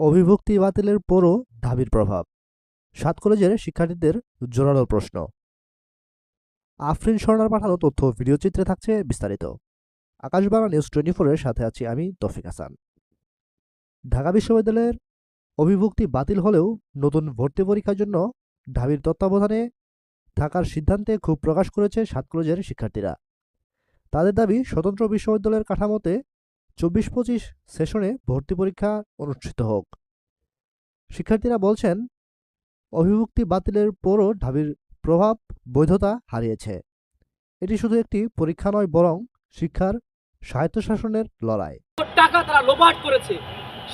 অভিভুক্তি বাতিলের পরও ঢাবির প্রভাব। সাত কলেজের শিক্ষার্থীদের জোরালো প্রশ্ন। আফরিন স্বর্ণার পাঠানো তথ্য ভিডিও চিত্রে থাকছে বিস্তারিত। আকাশ বাংলা নিউজ টোয়েন্টি ফোরের সাথে আছি আমি তফিক হাসান। ঢাকা বিশ্ববিদ্যালয়ের অভিভুক্তি বাতিল হলেও নতুন ভর্তি পরীক্ষার জন্য ঢাবির তত্ত্বাবধানে থাকার সিদ্ধান্তে ক্ষোভ প্রকাশ করেছে সাত কলেজের শিক্ষার্থীরা। তাদের দাবি স্বতন্ত্র বিশ্ববিদ্যালয়ের কাঠামোতে চব্বিশ পঁচিশ সেশনে ভর্তি পরীক্ষা অনুষ্ঠিত হোক। শিক্ষার্থীরা বলছেন অভিভুক্তি বাতিলের পরও ঢাবির প্রভাব বৈধতা হারিয়েছে। এটি শুধু একটি পরীক্ষা নয় বরং শিক্ষার স্বায়ত্তশাসনের লড়াই। টাকা তারা লোপাট করেছে।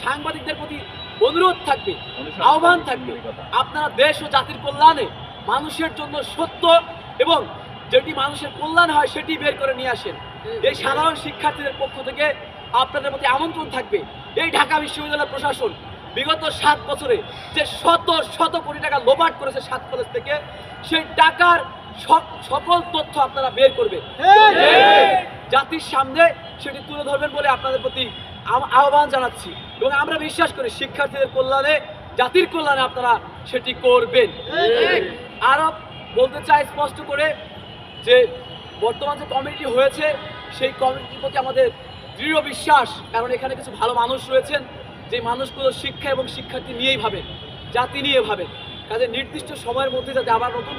সাংবাদিকদের প্রতি অনুরোধ থাকবে আহ্বান থাকবে। আপনারা দেশ ও জাতির কল্যাণে মানুষের জন্য সত্য এবং যেটি মানুষের কল্যাণ হয় সেটি বের করে নিয়ে আসেন। এই সাধারণ শিক্ষার্থীদের পক্ষ থেকে আপনাদের প্রতি আমন্ত্রণ থাকবে। এই ঢাকা বিশ্ববিদ্যালয় প্রশাসন বিগত সাত বছরে যে শত শত কোটি টাকা লোপাট করেছে সাত কলেজ থেকে সেই টাকার সকল তথ্য আপনারা বের করবে জাতির সামনে সেটি তুলে ধরবেন বলে আপনাদের প্রতি আহ্বান জানাচ্ছি। এবং আমরা বিশ্বাস করি শিক্ষার্থীদের কল্যাণে জাতির কল্যাণে আপনারা সেটি করবেন। আরও বলতে চাই স্পষ্ট করে যে বর্তমান যে কমিটি হয়েছে সেই কমিটির প্রতি আমাদের দৃঢ় বিশ্বাস, কারণ এখানে কিছু ভালো মানুষ রয়েছেন যে মানুষগুলো শিক্ষা এবং শিক্ষার্থী নিয়েই ভাবেন জাতি নিয়ে ভাবে। কাজে নির্দিষ্ট সময়ের মধ্যে যাতে আবার নতুন